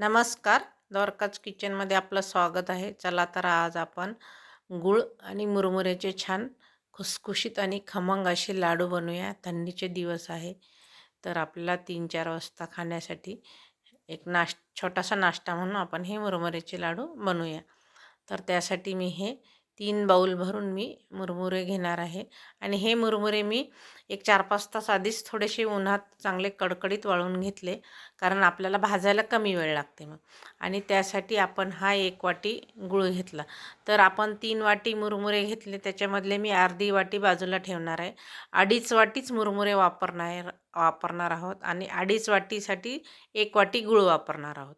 नमस्कार. द्वारकाच किचनमध्ये आपलं स्वागत आहे. चला तर आज आपण गुळ आणि मुरमुऱ्याचे छान खुसखुशीत आणि खमंग असे लाडू बनवूया. थंडीचे दिवस आहे. तर आपल्याला तीन चार वाजता खाण्यासाठी एक नाश छोटासा नाश्ता म्हणून आपण हे मुरमुऱ्याचे लाडू बनवूया. तर त्यासाठी मी हे तीन बाऊल भरून मी मुरमुरे घेणार आहे. आणि हे मुरमुरे मी एक चार पाच तास आधीच थोडेसे उन्हात चांगले कडकडीत वाळून घेतले कारण आपल्याला भाजायला कमी वेळ लागते मग. आणि त्यासाठी आपण हा एक वाटी गुळ घेतला. तर आपण तीन वाटी मुरमुरे घेतले त्याच्यामधले मी अर्धी वाटी बाजूला ठेवणार आहे. अडीच वाटीच मुरमुरे वापरणार वापरणार आहोत आणि अडीच वाटीसाठी एक वाटी गुळ वापरणार आहोत.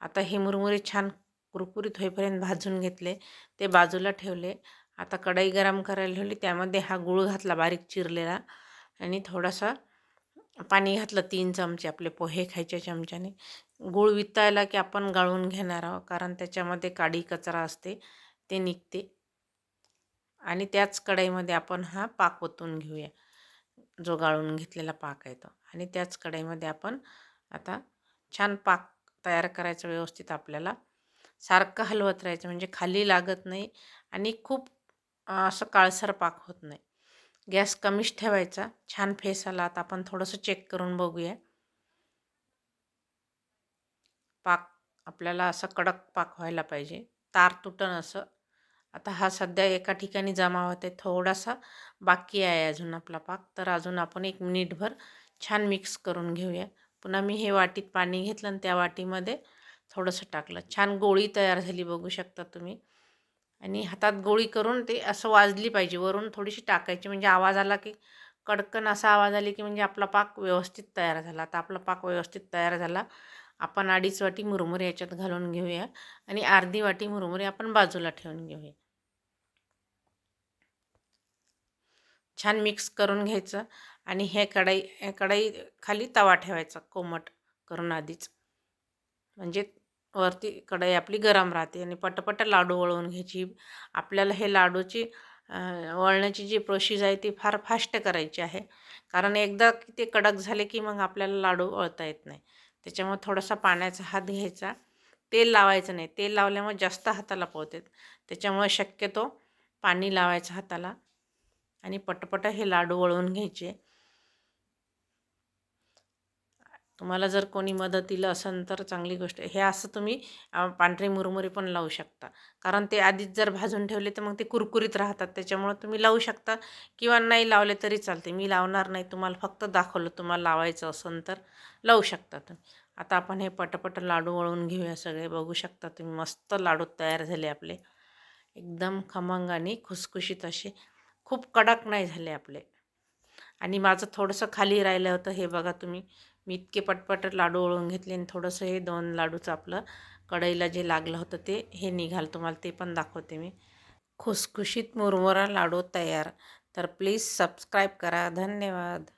आता हे मुरमुरे छान कुरकुरीत होईपर्यंत भाजून घेतले ते बाजूला ठेवले. आता कढई गरम करायला ठेवली त्यामध्ये हा गूळ घातला बारीक चिरलेला. आणि थोडासा पाणी घातलं तीन चमचे आपले पोहे खायच्या चमच्याने. गूळ वितायला की आपण गाळून घेणार आहोत कारण त्याच्यामध्ये काडी कचरा असते ते निघते. आणि त्याच कढईमध्ये आपण हा पाक ओतून घेऊया जो गाळून घेतलेला पाक आहे तो. आणि त्याच कढईमध्ये आपण आता छान पाक तयार करायचा व्यवस्थित आपल्याला सारखं हलवत राहायचं. म्हणजे खाली लागत नाही आणि खूप असं काळसर पाक होत नाही. गॅस कमीच ठेवायचा. छान फेस आला आता आपण थोडंसं चेक करून बघूया. पाक आपल्याला असं कडक पाक व्हायला पाहिजे. तार तुटन असं. आता हा सध्या एका ठिकाणी जमा होते थोडासा बाकी आहे अजून आपला पाक. तर अजून आपण एक मिनिटभर छान मिक्स करून घेऊया. पुन्हा मी हे वाटीत पाणी घेतलं आणि त्या वाटीमध्ये थोडंसं टाकलं. छान गोळी तयार झाली बघू शकता तुम्ही. आणि हातात गोळी करून ते असं वाजली पाहिजे. वरून थोडीशी टाकायची. म्हणजे आवाज आला की कडकन असा आवाज आली की म्हणजे आपला पाक व्यवस्थित तयार झाला. आता आपला पाक व्यवस्थित तयार झाला. आपण अडीच वाटी मुरमुरे याच्यात घालून घेऊया. आणि अर्धी वाटी मुरमुरे आपण बाजूला ठेवून घेऊया. छान मिक्स करून घ्यायचं. आणि हे कढई कढई खाली तवा ठेवायचा. कोमट करून आधीच. म्हणजे वरती कढई आपली गरम राहते आणि पटपट लाडू वळवून घ्यायची. आपल्याला हे लाडूची वळण्याची जी प्रोसेस आहे ती फार फास्ट करायची आहे. कारण एकदा ते कडक झाले की मग आपल्याला लाडू वळता येत नाही. त्याच्यामुळे थोडासा पाण्याचा हात घ्यायचा. तेल लावायचं नाही. तेल लावल्यामुळे जास्त हाताला पोहतात त्याच्यामुळे शक्यतो पाणी लावायचं हाताला आणि पटपट हे लाडू वळवून घ्यायचे. तुम्हाला जर कोणी मदतीला असेल तर चांगली गोष्ट हे असं तुम्ही पांढरे मुरमुरे पण लावू शकता. कारण ते आधीच जर भाजून ठेवले तर मग ते कुरकुरीत राहतात. त्याच्यामुळं तुम्ही लावू शकता किंवा नाही लावले तरी चालते मी लावणार नाही. तुम्हाला फक्त दाखवलं तुम्हाला लावायचं असेल तर लावू शकता तुम्ही. आता आपण हे पटपट लाडू वळून घेऊया सगळे. बघू शकता तुम्ही मस्त लाडू तयार झाले आपले. एकदम खमंग आणि खुसखुशीत असे. खूप कडक नाही झाले आपले. आणि माझं थोडंसं खाली राहिलं होतं. हे बघा तुम्ही. मी इतके पटपट लाडू ओळून घेतले आणि थोडंसं हे दोन लाडूचं आपलं कढईला जे लागलं होतं ते हे निघाल. तुम्हाला ते पण दाखवते मी. खुसखुशीत मुरमुरा लाडू तयार. तर प्लीज सबस्क्राईब करा. धन्यवाद.